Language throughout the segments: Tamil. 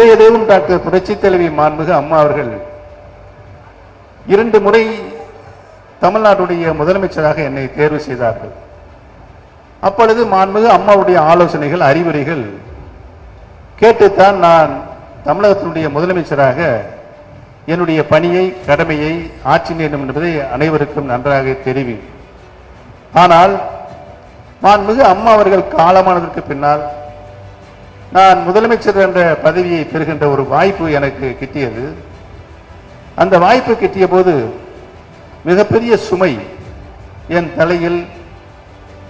நிறையதேவும் டாக்டர் புரட்சி தலைவி மாண்புக அம்மா அவர்கள் இரண்டு முறை தமிழ்நாட்டுடைய முதலமைச்சராக என்னை தேர்வு செய்தார்கள். அப்பொழுது மாண்புக அம்மாவுடைய ஆலோசனைகள் அறிவுரைகள் கேட்டுத்தான் நான் தமிழகத்தினுடைய முதலமைச்சராக என்னுடைய பணியை கடமையை ஆட்சி வேண்டும் என்பதை அனைவருக்கும் நன்றாக தெரிவி ஆனால் மாண்புமிகு அம்மா அவர்கள் காலமானதற்கு பின்னால் நான் முதலமைச்சர் என்ற பதவியை பெறுகின்ற ஒரு வாய்ப்பு எனக்கு கிட்டியது. அந்த வாய்ப்பு கிட்டிய போது மிகப்பெரிய சுமை என் தலையில்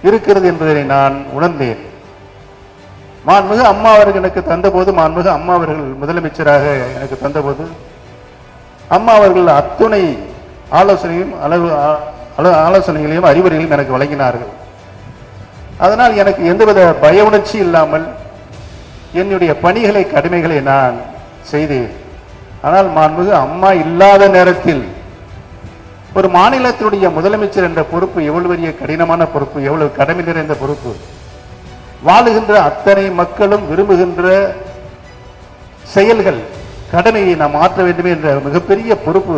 இருக்கிறது என்பதை நான் உணர்ந்தேன். மாண்புமிகு அம்மா அவர்கள் எனக்கு தந்தபோது மாண்புமிகு அம்மா அவர்கள் முதலமைச்சராக எனக்கு தந்தபோது அம்மா அவர்கள் அத்துணை ஆலோசனையும் அளவு அளவு ஆலோசனைகளையும் அறிவுரைகளையும் எனக்கு வழங்கினார்கள். அதனால் எனக்கு எந்தவித பய உணர்ச்சி இல்லாமல் என்னுடைய பணிகளை கடமைகளை நான் செய்தேன். ஆனால் மாண்புமிகு அம்மா இல்லாத நேரத்தில் ஒரு மாநிலத்தினுடைய முதலமைச்சர் என்ற பொறுப்பு எவ்வளவு பெரிய கடினமான பொறுப்பு எவ்வளவு கடமை நிறைந்த பொறுப்பு. வாழுகின்ற அத்தனை மக்களும் விரும்புகின்ற செயல்கள் கடமையை நாம் மாற்ற வேண்டும் என்ற மிகப்பெரிய பொறுப்பு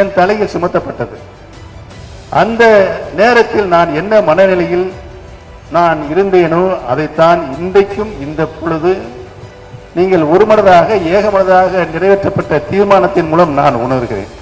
என் தலையில் சுமத்தப்பட்டது. அந்த நேரத்தில் நான் என்ன மனநிலையில் நான் இருந்தேனோ அதைத்தான் இன்றைக்கும் இந்த பொழுது நீங்கள் ஒருமனதாக ஏகமனதாக நிறைவேற்றப்பட்ட தீர்மானத்தின் மூலம் நான் உணர்கிறேன்.